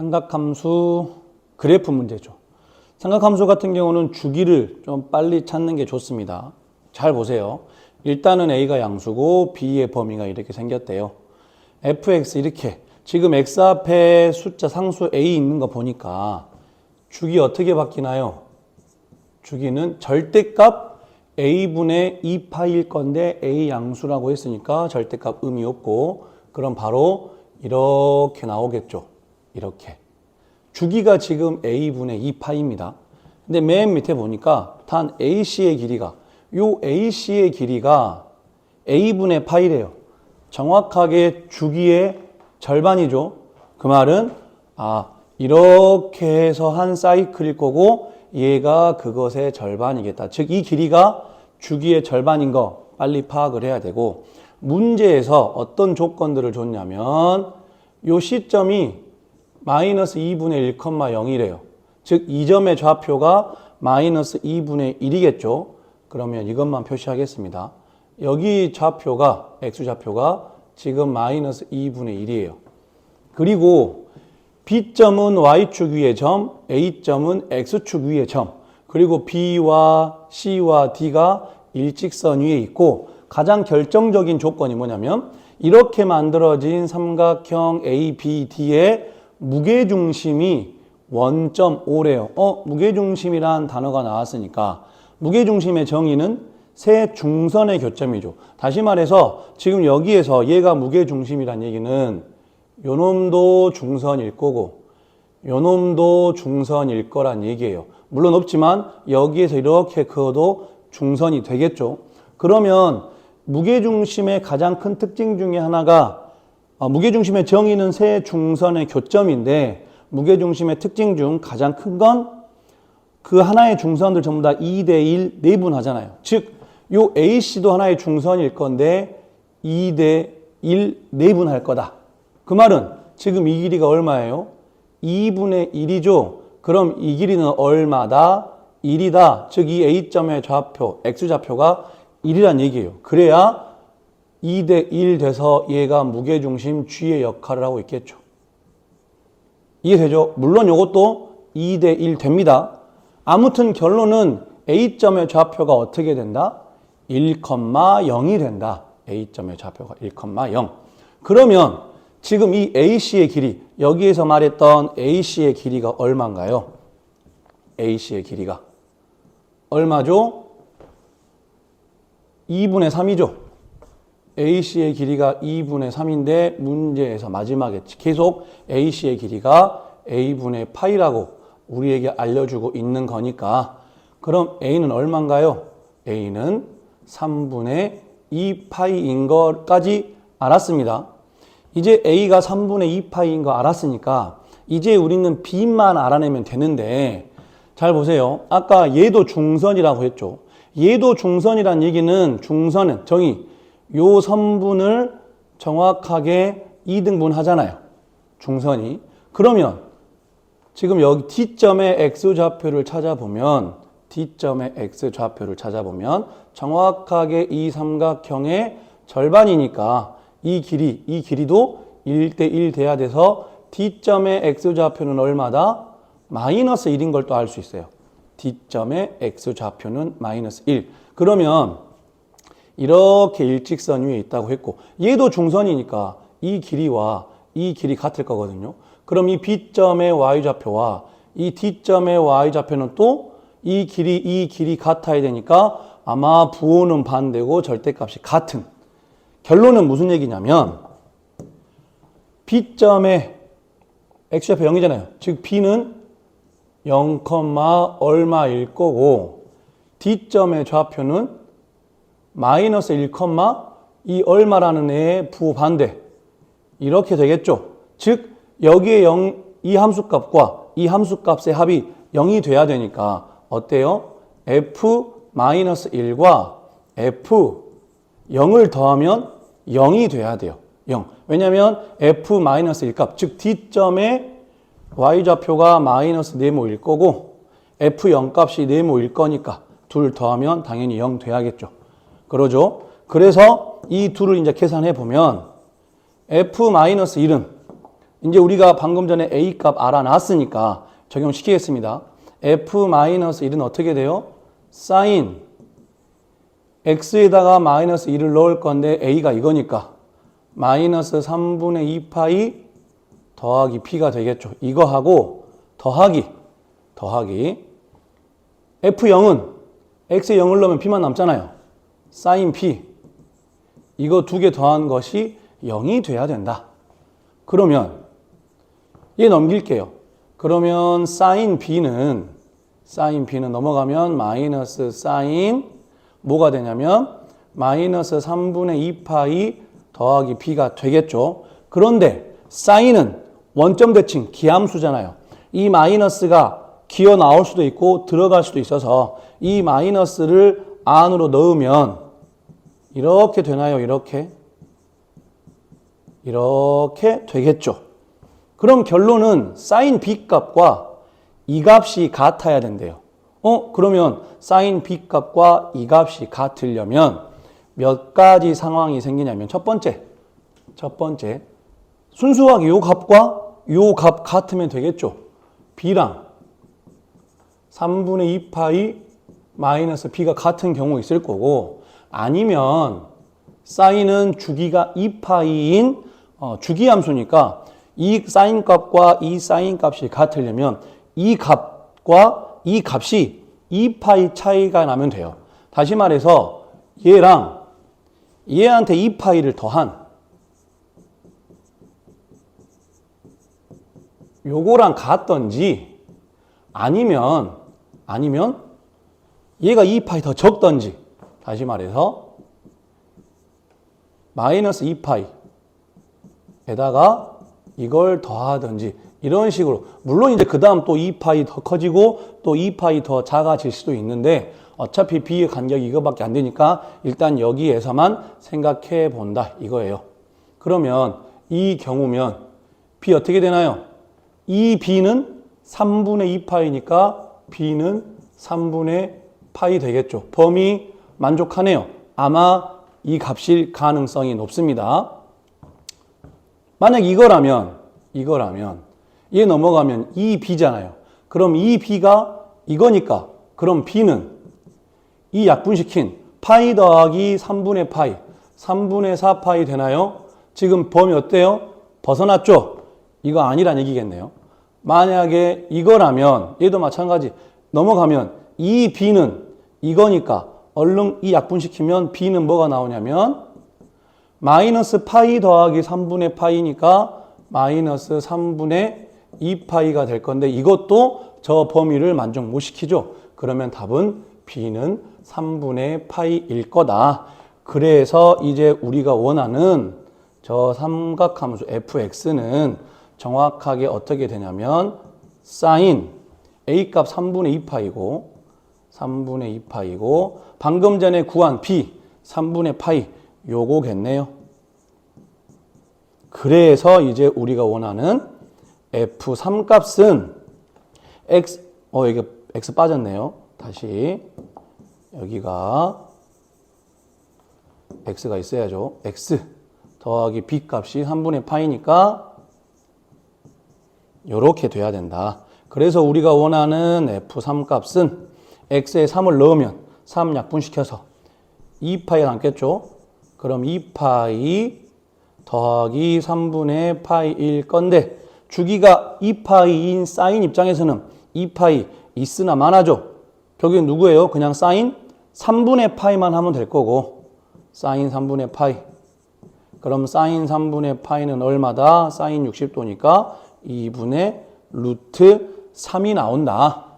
삼각함수 그래프 문제죠. 삼각함수 같은 경우는 주기를 좀 빨리 찾는 게 좋습니다. 잘 보세요. 일단은 A가 양수고 B의 범위가 이렇게 생겼대요. fx 이렇게 지금 x 앞에 숫자 상수 a 있는 거 보니까 주기 어떻게 바뀌나요? 주기는 절대값 a분의 2파일 건데 a 양수라고 했으니까 절대값 의미 없고 그럼 바로 이렇게 나오겠죠. 이렇게. 주기가 지금 a분의 2파입니다. 근데 맨 밑에 보니까 단 ac의 길이가 요 ac의 길이가 a분의 파이래요. 정확하게 주기의 절반이죠. 그 말은 아 이렇게 해서 한 사이클일 거고 얘가 그것의 절반이겠다. 즉 이 길이가 주기의 절반인 거 빨리 파악을 해야 되고 문제에서 어떤 조건들을 줬냐면 요 시점이 마이너스 2분의 1,0이래요. 즉 이 점의 좌표가 마이너스 2분의 1이겠죠. 그러면 이것만 표시하겠습니다. 여기 좌표가 x 좌표가 지금 마이너스 2분의 1이에요. 그리고 B점은 Y축 위의 점, A점은 X축 위의 점, 그리고 B와 C와 D가 일직선 위에 있고 가장 결정적인 조건이 뭐냐면 이렇게 만들어진 삼각형 ABD의 무게중심이 원점 5래요. 어, 무게중심이란 단어가 나왔으니까 무게중심의 정의는 세 중선의 교점이죠. 다시 말해서 지금 여기에서 얘가 무게중심이란 얘기는 요놈도 중선일 거고 요놈도 중선일 거란 얘기예요. 물론 없지만 여기에서 이렇게 그어도 중선이 되겠죠. 그러면 무게중심의 가장 큰 특징 중에 하나가 어, 무게중심의 정의는 세 중선의 교점인데 무게중심의 특징 중 가장 큰 건 그 하나의 중선들 전부 다 2대1 내분하잖아요. 즉, 요 AC도 하나의 중선일 건데 2대1 내분할 거다. 그 말은 지금 이 길이가 얼마예요? 2분의 1이죠. 그럼 이 길이는 얼마다? 1이다. 즉 이 A점의 좌표, X좌표가 1이란 얘기예요. 그래야 2대 1 돼서 얘가 무게중심 G의 역할을 하고 있겠죠. 이해되죠? 물론 이것도 2대 1 됩니다. 아무튼 결론은 A점의 좌표가 어떻게 된다? 1,0이 된다. A점의 좌표가 1,0. 그러면 지금 이 AC의 길이, 여기에서 말했던 AC의 길이가 얼마인가요? AC의 길이가. 얼마죠? 2분의 3이죠. AC의 길이가 2분의 3인데 문제에서 마지막에 계속 AC의 길이가 A분의 파이라고 우리에게 알려주고 있는 거니까 그럼 A는 얼마인가요? A는 3분의 2파이인 것까지 알았습니다. 이제 A가 3분의 2파이인 거 알았으니까 이제 우리는 B만 알아내면 되는데 잘 보세요. 아까 얘도 중선이라고 했죠. 얘도 중선이란 얘기는 중선은 정의 요 선분을 정확하게 2등분 하잖아요. 중선이. 그러면 지금 여기 D점의 X좌표를 찾아보면 D점의 X좌표를 찾아보면 정확하게 이 삼각형의 절반이니까 이 길이, 이 길이도 1대1 돼야 돼서 D점의 X좌표는 얼마다? 마이너스 1인 걸 또 알 수 있어요. D점의 X좌표는 마이너스 1. 그러면 이렇게 일직선 위에 있다고 했고 얘도 중선이니까 이 길이와 이 길이 같을 거거든요. 그럼 이 B점의 Y좌표와 이 D점의 Y좌표는 또 이 길이 이 길이 같아야 되니까 아마 부호는 반대고 절대값이 같은 결론은 무슨 얘기냐면 B점의 X좌표 0이잖아요. 즉 B는 0, 얼마일 거고 D점의 좌표는 마이너스 1, 이 얼마라는 애의 부호 반대 이렇게 되겠죠. 즉 여기에 0, 이 함수값과 이 함수값의 합이 0이 돼야 되니까 어때요? f 마이너스 1과 f 0을 더하면 0이 돼야 돼요. 0. 왜냐하면 f 마이너스 1값 즉 D점의 y좌표가 마이너스 네모일 거고 f0 값이 네모일 거니까 둘 더하면 당연히 0 돼야겠죠. 그러죠? 그래서 이 둘을 이제 계산해 보면 f 마이너스 1은 이제 우리가 방금 전에 A 값 알아놨으니까 적용시키겠습니다. F-1은 어떻게 돼요? 사인 X에다가 마이너스 1을 넣을 건데 A가 이거니까 마이너스 3분의 2파이 더하기 P가 되겠죠. 이거하고 더하기 더하기 F0은 X에 0을 넣으면 P만 남잖아요. 사인 P 이거 두 개 더한 것이 0이 돼야 된다. 그러면 얘 넘길게요. 그러면 사인 B는 사인 B는 넘어가면 마이너스 사인 뭐가 되냐면 마이너스 3분의 2파이 더하기 B가 되겠죠. 그런데 사인은 원점 대칭 기함수잖아요. 이 마이너스가 기어 나올 수도 있고 들어갈 수도 있어서 이 마이너스를 안으로 넣으면 이렇게 되나요? 이렇게? 이렇게 되겠죠. 그럼 결론은 사인 B 값과 이 값이 같아야 된대요. 어? 그러면 사인 B 값과 이 값이 같으려면 몇 가지 상황이 생기냐면 첫 번째, 첫 번째 순수하게 요 값과 요 값 같으면 되겠죠. B랑 3분의 2파이 마이너스 B가 같은 경우 있을 거고 아니면 사인은 주기가 2파이인 어, 주기함수니까 이 사인 값과 이 사인 값이 같으려면 이 값과 이 값이 2파이 차이가 나면 돼요. 다시 말해서 얘랑 얘한테 2파이를 더한 요거랑 같던지 아니면 아니면 얘가 2파이 더 적던지 다시 말해서 마이너스 2파이에다가 이걸 더하든지 이런 식으로 물론 이제 그 다음 또 2파이 더 커지고 또 2파이 더 작아질 수도 있는데 어차피 B의 간격이 이거밖에 안 되니까 일단 여기에서만 생각해 본다 이거예요. 그러면 이 경우면 B 어떻게 되나요? 이 B는 3분의 2파이니까 B는 3분의 파이 되겠죠. 범위 만족하네요. 아마 이 값일 가능성이 높습니다. 만약 이거라면, 이거라면, 얘 넘어가면 이 B잖아요. 그럼 이 B가 이거니까, 그럼 B는 이 약분시킨 파이 더하기 3분의 파이, 3분의 4 파이 되나요? 지금 범위 어때요? 벗어났죠? 이거 아니란 얘기겠네요. 만약에 이거라면, 얘도 마찬가지, 넘어가면 이 B는 이거니까, 얼른 이 약분시키면 B는 뭐가 나오냐면, 마이너스 파이 더하기 3분의 파이니까 마이너스 3분의 2파이가 될 건데 이것도 저 범위를 만족 못 시키죠. 그러면 답은 B는 3분의 파이일 거다. 그래서 이제 우리가 원하는 저 삼각함수 fx는 정확하게 어떻게 되냐면 사인 a 값 3분의 2파이고 3분의 2파이고 방금 전에 구한 b 3분의 파이 요거겠네요. 그래서 이제 우리가 원하는 F3 값은 X, 어, 이게 X 빠졌네요. 다시. 여기가 X가 있어야죠. X 더하기 B 값이 3분의 파이니까 요렇게 돼야 된다. 그래서 우리가 원하는 F3 값은 X에 3을 넣으면 3 약분시켜서 2파이 남겠죠. 그럼 2파이 더하기 3분의 파이일 건데 주기가 2파이인 사인 입장에서는 2파이 있으나 많아죠. 결국엔 누구예요? 그냥 사인 3분의 파이만 하면 될 거고 사인 3분의 파이 그럼 사인 3분의 파이는 얼마다? 사인 60도니까 2분의 루트 3이 나온다.